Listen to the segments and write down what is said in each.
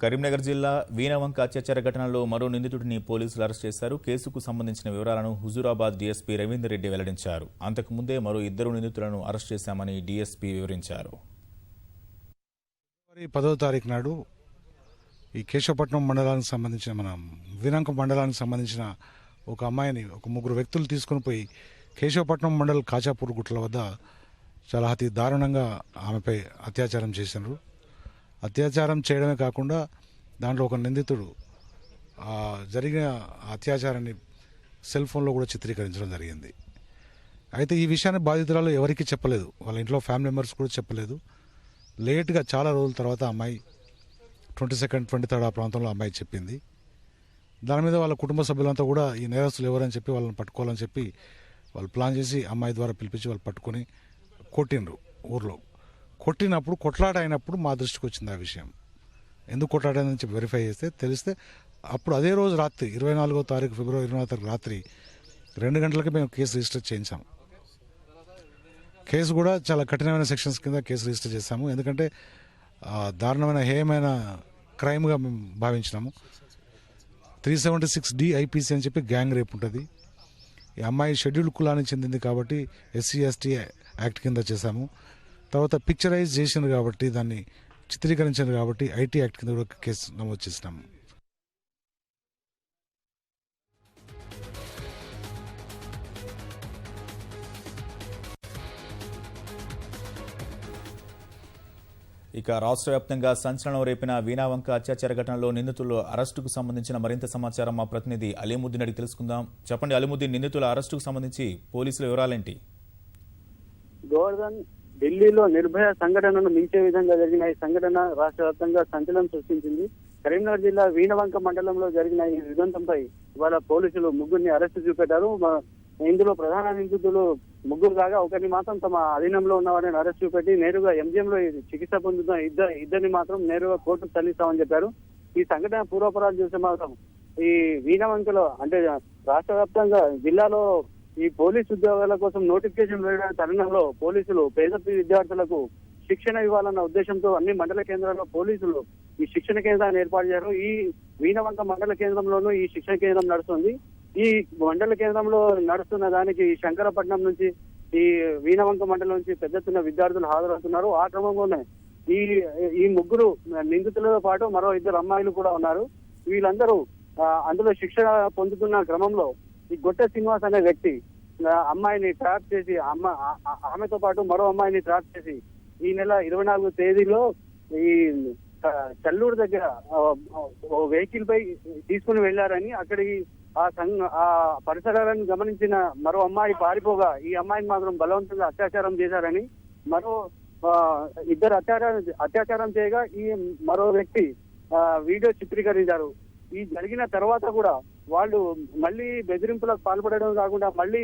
కరీంనగర్ జిల్లా వీణవంక అత్యాచార ఘటనలో మరో నిందితుడిని పోలీసులు అరెస్ట్ చేశారు. కేసుకు సంబంధించిన వివరాలను హుజూరాబాద్ డీఎస్పీ రవీందర్ రెడ్డి వెల్లడించారు. అంతకుముందే మరో ఇద్దరు నిందితులను అరెస్ట్ చేశామని డీఎస్పీ వివరించారు. ఫిబ్రవరి పదవ తారీఖు నాడు ఈ కేశవపట్నం మండలానికి సంబంధించిన మన వీణంక మండలానికి సంబంధించిన ఒక అమ్మాయిని ఒక ముగ్గురు వ్యక్తులు తీసుకుని పోయి కేశవపట్నం మండల్ కాచాపూర్ గుట్ల వద్ద చాలా అతి దారుణంగా ఆమెపై అత్యాచారం చేసినారు అత్యాచారం చేయడమే కాకుండా దాంట్లో ఒక నిందితుడు జరిగిన అత్యాచారాన్ని సెల్ ఫోన్లో కూడా చిత్రీకరించడం జరిగింది. అయితే ఈ విషయాన్ని బాధితురాలు ఎవరికీ చెప్పలేదు. వాళ్ళ ఇంట్లో ఫ్యామిలీ మెంబర్స్ కూడా చెప్పలేదు. లేట్గా చాలా రోజుల తర్వాత అమ్మాయి ట్వంటీ సెకండ్ ట్వంటీ థర్డ్ ఆ ప్రాంతంలో అమ్మాయి చెప్పింది. దాని మీద వాళ్ళ కుటుంబ సభ్యులంతా కూడా ఈ నేరస్తులు ఎవరని చెప్పి వాళ్ళని పట్టుకోవాలని చెప్పి వాళ్ళు ప్లాన్ చేసి అమ్మాయి ద్వారా పిలిపించి వాళ్ళు పట్టుకొని కొట్టిండ్రు ఊర్లో. కొట్టినప్పుడు కొట్లాట అయినప్పుడు మా దృష్టికి వచ్చింది ఆ విషయం. ఎందుకు కొట్లాడని చెప్పి వెరిఫై చేస్తే తెలిస్తే అప్పుడు అదే రోజు రాత్రి ఇరవై నాలుగో తారీఖు ఫిబ్రవరి ఇరవై తారీఖు రాత్రి రెండు గంటలకి మేము కేసు రిజిస్టర్ చేయించాం కేసు కూడా చాలా కఠినమైన సెక్షన్స్ కింద కేసు రిజిస్టర్ చేశాము. ఎందుకంటే దారుణమైన హేయమైన క్రైమ్గా మేము భావించినాము. Three seventy six D IPC అని చెప్పి గ్యాంగ్ రేప్ ఉంటుంది. ఈ అమ్మాయి షెడ్యూల్ కులానికి చెందింది కాబట్టి ఎస్సీ ఎస్టీ యాక్ట్ కింద చేశాము. తర్వాత పిక్చరైజ్ చేసింది కాబట్టి దాన్ని చిత్రీకరించారు కాబట్టి ఐటీ యాక్ట్ కింద కూడా కేసు నమోదు చేసినాము ఇక రాష్ట్ర వ్యాప్తంగా సంచలనం రేపిన వీణావంక అత్యాచార ఘటనలో నిందితుల అరెస్టుకు సంబంధించిన మరింత సమాచారం మా ప్రతినిధి అలీముద్దీన్ అడిగి తెలుసుకుందాం. చెప్పండి అలీముద్దీన్ నిందితుల అరెస్టుకు సంబంధించి పోలీసుల వివరాలేంటి? గోవర్ధన్ ఢిల్లీలో నిర్భయ సంఘటనను మించే విధంగా జరిగిన ఈ సంఘటన రాష్ట్ర వ్యాప్తంగా సంచలనం సృష్టించింది. కరీంనగర్ జిల్లా వీణవంక మండలంలో జరిగిన ఈ ఉదంతంపై ఇవాళ పోలీసులు ముగ్గురిని అరెస్టు చూపెట్టారు. ఇందులో ప్రధాన నిందితులు ముగ్గురు కాగా ఒకరిని మాత్రం తమ అధీనంలో ఉన్న వారిని అరెస్ట్ చూపెట్టి నేరుగా ఎంజిఎం లో చికిత్స పొందుతున్న ఇద్దరు ఇద్దరిని మాత్రం నేరుగా కోర్టుకు తరలిస్తామని చెప్పారు. ఈ సంఘటన పూర్వపరాలు చూస్తే మాత్రం ఈ వీణవంకలో అంటే రాష్ట్ర వ్యాప్తంగా జిల్లాలో ఈ పోలీస్ ఉద్యోగాల కోసం నోటిఫికేషన్ వేయడం తరుణంలో పోలీసులు పేద విద్యార్థులకు శిక్షణ ఇవ్వాలన్న ఉద్దేశంతో అన్ని మండల కేంద్రాల్లో పోలీసులు ఈ శిక్షణ కేంద్రాన్ని ఏర్పాటు చేశారు. ఈ వీణవంక మండల కేంద్రంలోనూ ఈ శిక్షణ కేంద్రం నడుస్తుంది. ఈ మండల కేంద్రంలో నడుస్తున్న దానికి ఈ శంకరపట్నం నుంచి ఈ వీణవంక మండలం నుంచి పెద్ద చిన్న విద్యార్థులు హాజరవుతున్నారు. ఆ క్రమంలోనే ఈ ఈ ముగ్గురు నిందితులతో పాటు మరో ఇద్దరు అమ్మాయిలు కూడా ఉన్నారు. వీళ్ళందరూ అందులో శిక్షణ పొందుతున్న క్రమంలో ఈ గొట్ట శ్రీనివాస్ అనే వ్యక్తి అమ్మాయిని ట్రాప్ చేసి అమ్మ ఆమెతో పాటు మరో అమ్మాయిని ట్రాప్ చేసి ఈ నెల ఇరవై నాలుగు తేదీలో ఈ చల్లూరు దగ్గర వెహికల్ పై తీసుకుని వెళ్ళారని అక్కడికి ఆ సంఘ ఆ పరిసరాలను గమనించిన మరో అమ్మాయి పారిపోగా ఈ అమ్మాయిని మాత్రం బలవంతంగా అత్యాచారం చేశారని మరో ఆ, ఇద్దరు అత్యాచారం అత్యాచారం చేయగా ఈ మరో వ్యక్తి ఆ, వీడియో చిత్రీకరించారు. ఈ జరిగిన తర్వాత కూడా వాళ్ళు మళ్ళీ బెదిరింపులకు పాల్పడడం కాకుండా మళ్ళీ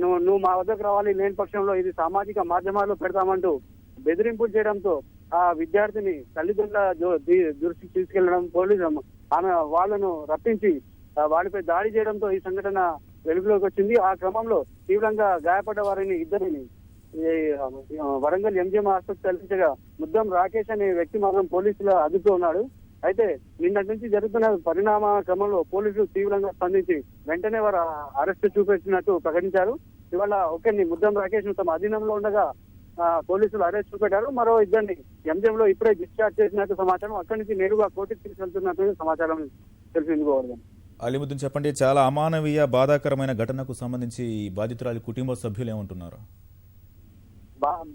నువ్వు నువ్వు మా వద్దకు రావాలి లేని పక్షంలో ఇది సామాజిక మాధ్యమాల్లో పెడతామంటూ బెదిరింపులు చేయడంతో ఆ విద్యార్థిని తల్లిదండ్రుల దృష్టికి తీసుకెళ్ళడం పోలీసు ఆమె వాళ్ళను రప్పించి వాళ్ళపై వాడిపై దాడి చేయడంతో ఈ సంఘటన వెలుగులోకి వచ్చింది. ఆ క్రమంలో తీవ్రంగా గాయపడ్డ వారిని ఇద్దరిని వరంగల్ ఎంజిఎం ఆసుపత్రి తరలించగా ముద్దం రాకేష్ అనే వ్యక్తి మాత్రం పోలీసుల అదుపులో ఉన్నాడు. అయితే నిన్నటి నుంచి జరుగుతున్న పరిణామ క్రమంలో పోలీసులు తీవ్రంగా స్పందించి వెంటనే వారు అరెస్ట్ చూపెట్టినట్టు ప్రకటించారు. ఇవాళ ఒకరిని ముద్దం రాకేష్ను తమ అధీనంలో ఉండగా పోలీసులు అరెస్ట్ చూపెట్టారు. మరో ఇద్దరిని ఎంజిఎం లో ఇప్పుడే డిశ్చార్జ్ చేసినట్టు సమాచారం. అక్కడి నుంచి నేరుగా కోర్టుకు తీసుకెళ్తున్నట్టు సమాచారం తెలిసింది గోవర్ధన్. అలీముద్దీన్ చెప్పండి చాలా అమానవీయ బాధాకరమైన ఘటనకు సంబంధించి బాధితురాలి కుటుంబ సభ్యులు ఏమంటున్నారు?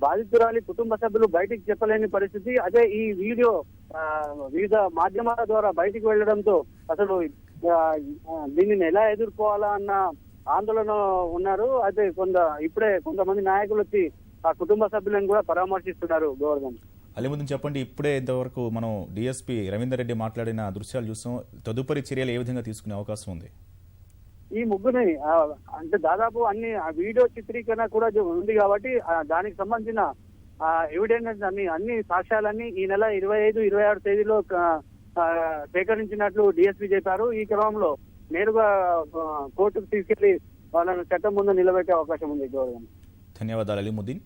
బాధితురాలి కుటుంబ సభ్యులు బయటికి చెప్పలేని పరిస్థితి. అదే ఈ వీడియో వివిధ మాధ్యమాల ద్వారా బయటికి వెళ్ళడంతో అసలు దీనిని ఎలా ఎదుర్కోవాలా అన్న ఆందోళన ఉన్నారు. అయితే కొంత ఇప్పుడే కొంతమంది నాయకులు వచ్చి ఆ కుటుంబ సభ్యులను కూడా పరామర్శిస్తున్నారు గోవర్ధన్ అలీముద్దీన్ చెప్పండి ఇప్పుడే ఇంతవరకు మనం డీఎస్పీ రవీందర్ రెడ్డి మాట్లాడిన దృశ్యాలు చూసాం. తదుపరి చర్యలు ఏ విధంగా తీసుకునే అవకాశం ఉంది? ఈ ముగ్గురిని అంటే దాదాపు అన్ని ఆ వీడియో చిత్రీకరణ కూడా ఉంది కాబట్టి దానికి సంబంధించిన ఎవిడెన్స్ అన్ని అన్ని సాక్ష్యాలన్నీ ఈ నెల ఇరవై ఐదు ఇరవై ఆరు తేదీలో సేకరించినట్లు డిఎస్పీ చెప్పారు. ఈ క్రమంలో నేరుగా కోర్టుకు తీసుకెళ్ళి వాళ్ళను చట్టం ముందు నిలబెట్టే అవకాశం ఉంది గౌరవం ధన్యవాదాలు అలీముద్దీన్